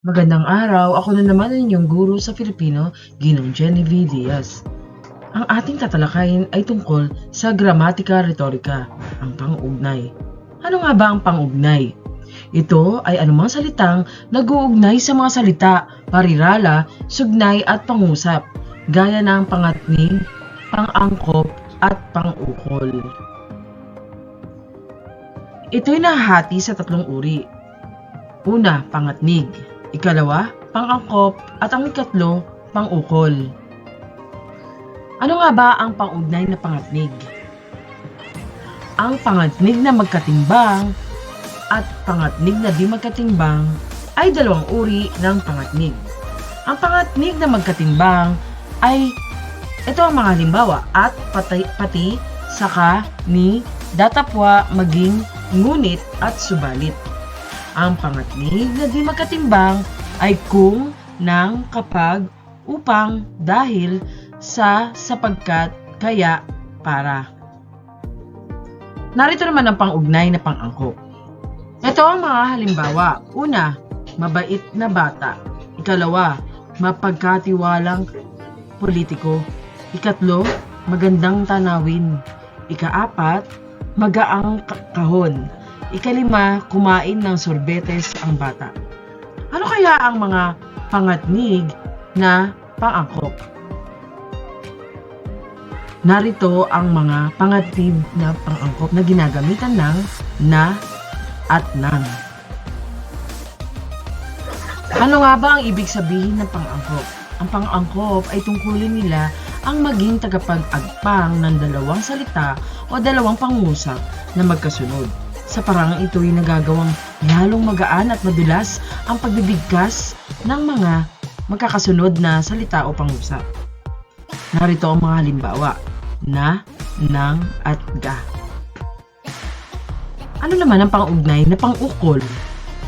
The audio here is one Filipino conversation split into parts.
Magandang araw, ako na naman ang inyong guro sa Filipino, Ginong Genevieve Diaz. Ang ating tatalakayin ay tungkol sa gramatika retorika, ang pang-ugnay. Ano nga ba ang pang-ugnay? Ito ay anumang salitang nag-uugnay sa mga salita, parirala, sugnay at pangusap, gaya ng pangatning, pang-angkop at pang-ukol. Ito'y nahahati sa tatlong uri. Una, pangatnig. Ikalawa, pang-angkop. At ang ikatlo, pang-ukol. Ano nga ba ang pang-ugnay na pangatnig? Ang pangatnig na magkatimbang at pangatnig na di magkatimbang ay dalawang uri ng pangatnig. Ang pangatnig na magkatimbang ay ito ang mga halimbawa at pati, pati saka, ni, datapwa, maging, ngunit at subalit. Ang pangatnig na di magkatimbang ay kung, nang, kapag, upang, dahil, sa, sapagkat, kaya, para. Narito naman ang pang-ugnay na pang-angkop. Ito ang mga halimbawa. Una, mabait na bata. Ikalawa, mapagkatiwalang politiko. Ikatlo, magandang tanawin. Ikaapat, magaang ka- kahon. Ikalima, kumain ng sorbetes ang bata. Ano kaya ang mga pangatnig na pangangkop? Narito ang mga pangatnig na pangangkop na ginagamitan ng na at nang. Ano nga ba ang ibig sabihin ng pang-angkop? Ang pang-angkop ay tungkulin nila ang maging tagapag-agpang ng dalawang salita o dalawang pangusap na magkasunod. Sa parang ito ay nagagawang lalong magaan at madulas ang pagbibigkas ng mga magkakasunod na salita o pangusap. Narito ang mga halimbawa na, nang, at ga. Ano naman ang pang-ugnay na pang-ukol?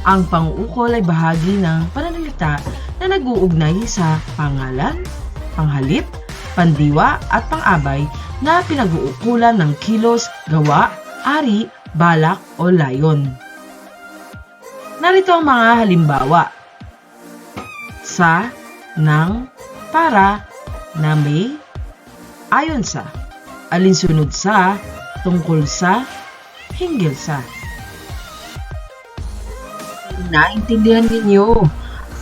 Ang pang-ukol ay bahagi ng pananalita na nag-uugnay sa pangalan, panghalip, pandiwa at pang-abay na pinag-uukulan ng kilos, gawa, ari, balak o layon. Narito ang mga halimbawa. Sa, ng, para, na may, ayon sa, alinsunod sa, tungkol sa, hinggil sa. Naintindihan ninyo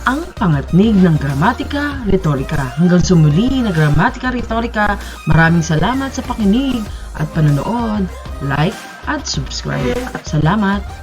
ang pangatnig ng gramatika retorika. Hanggang sumuli na gramatika retorika, maraming salamat sa pakinig at panonood, like at subscribe. At salamat!